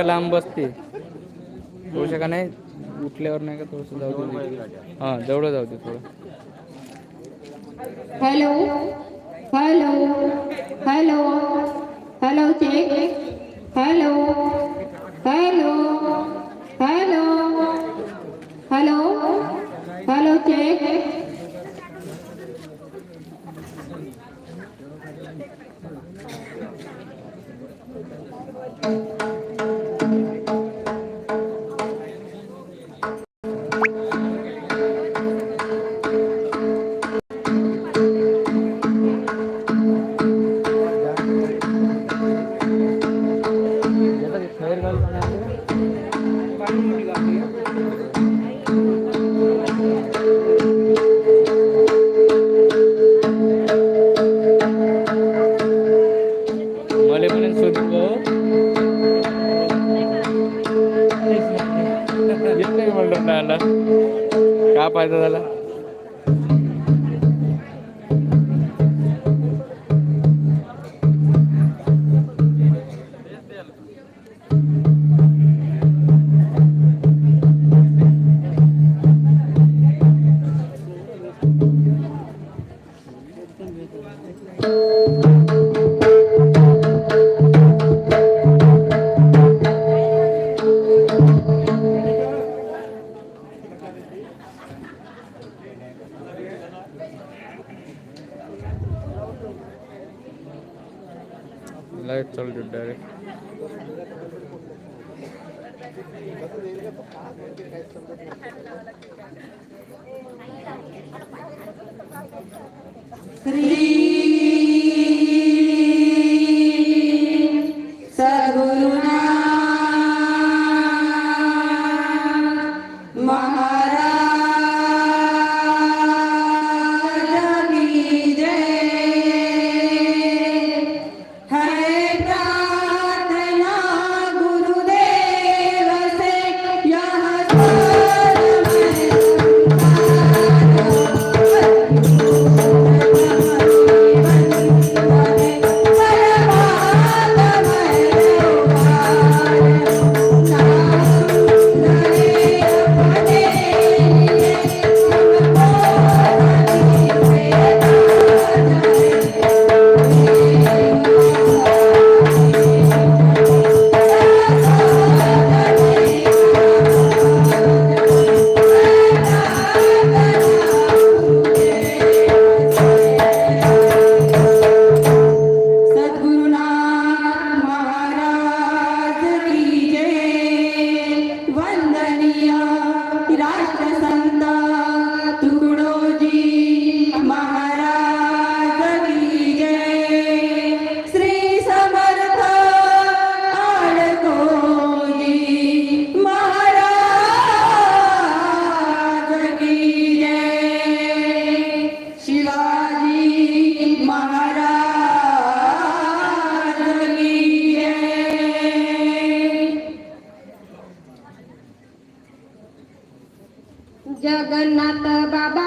एवढ्या लांब बसते. थोडस का नाही. उठल्यावर नाही का थोडस जाऊ दे हा जवळ जाऊ दे थोडं. Hello. Hello. Hello. Hello check hello. Hello. Hello. Hello. Hello check Three. Jagannath बाबा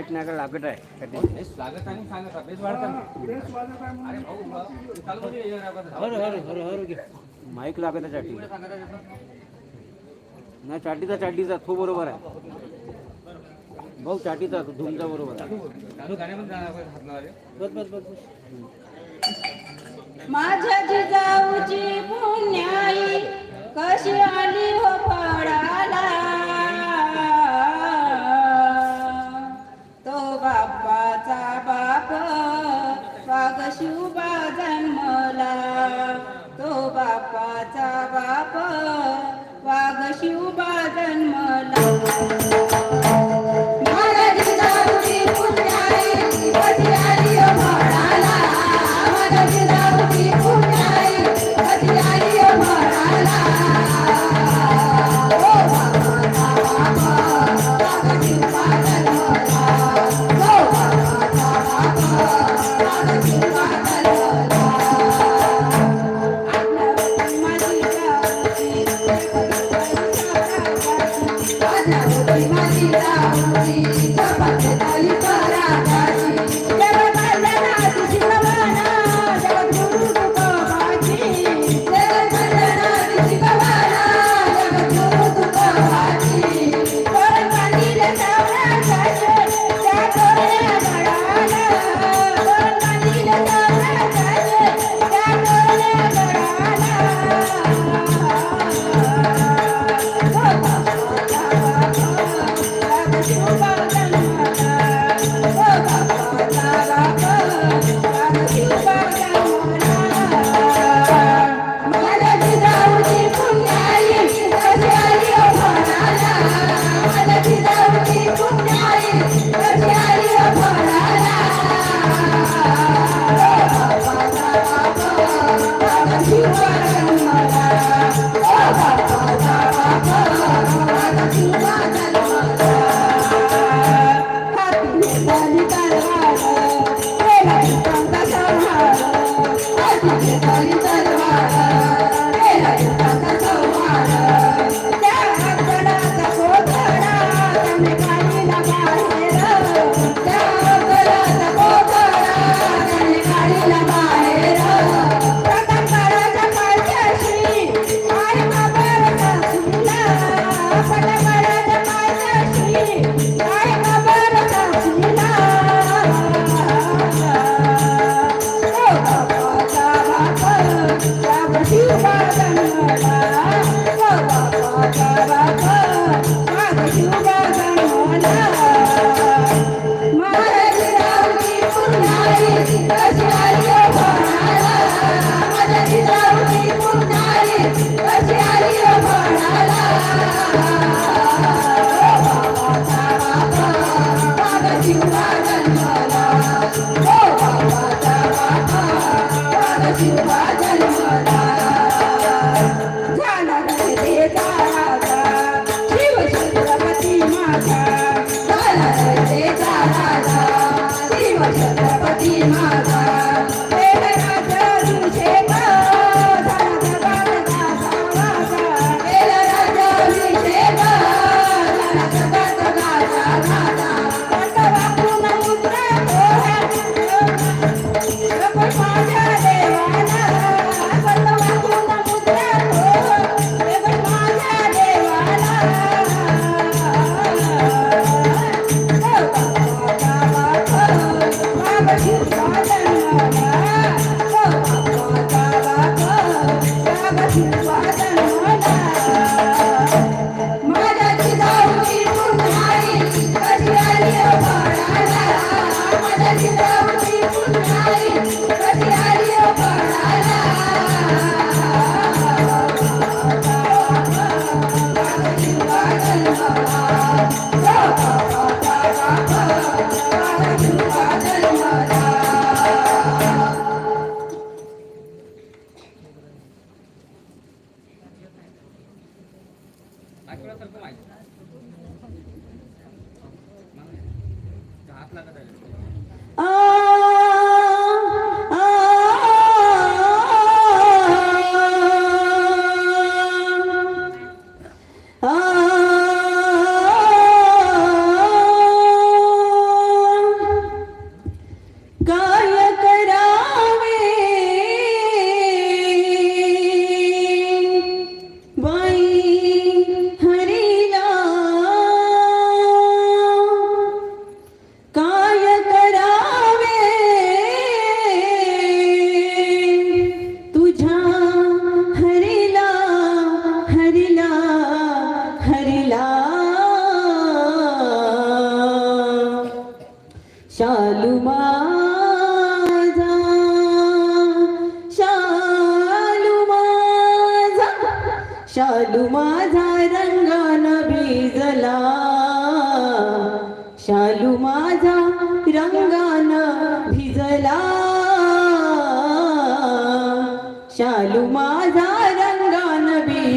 माहीत नाही का लागत आहे. कधी? स्वागत माईक लागत आहे चाटी नाही चाटीचा चाटीचा तो बरोबर आहे. भाऊ चाटीचा धुमचा बरोबर आहे. माझ्या जिजाऊची पुण्याई कशी आली हो पाडाला? तो बाप्पाचा बाप वाघशिवबा जन्मला. तो बाप्पाचा बाप वाघशिवबा जन्म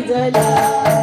रंगान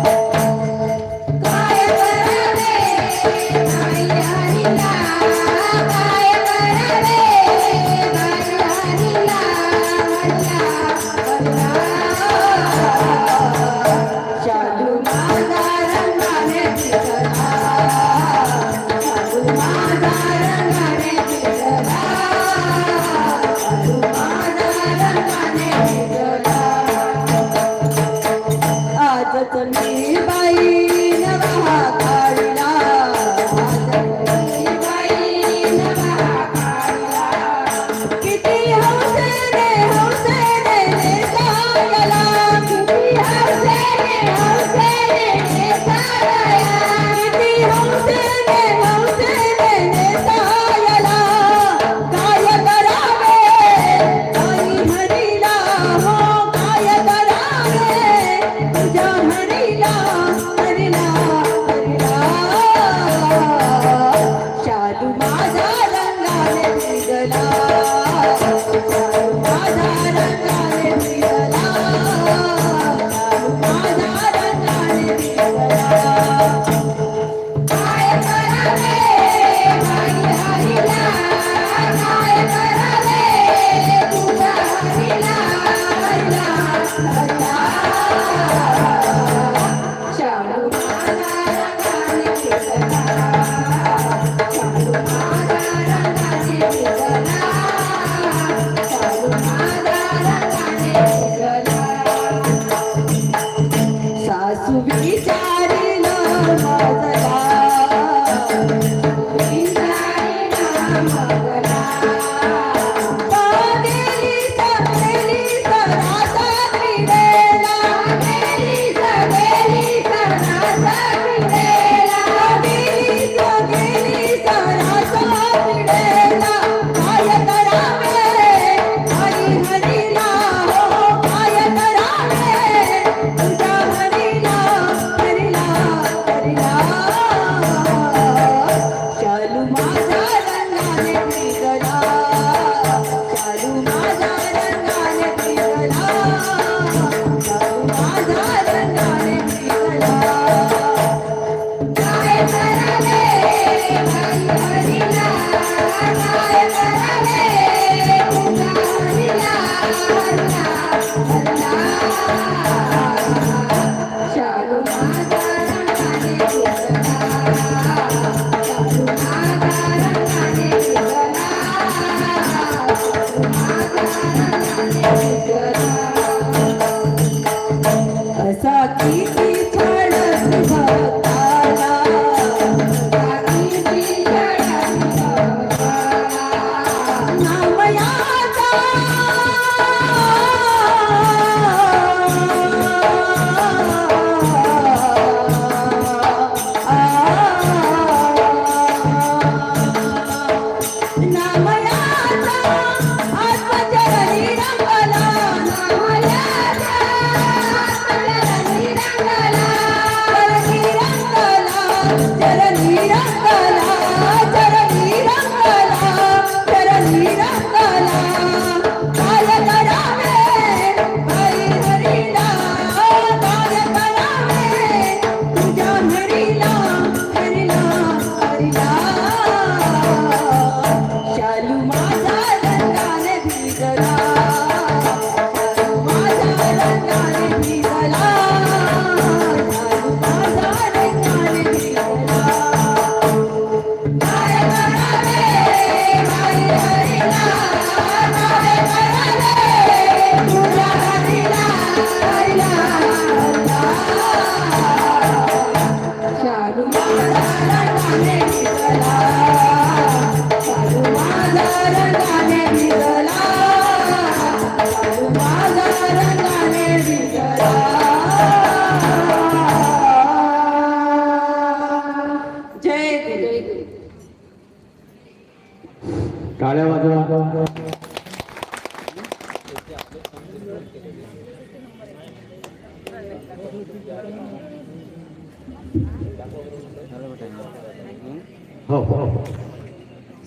来，来，来，来。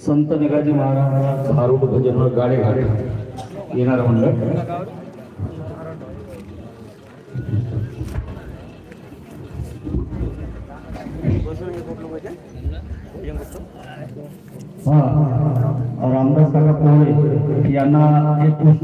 संत निगाजी महाराज भारूड भजनवर गाडे घाट येणार मंडळ हा रामदास काका पोळे यांना एक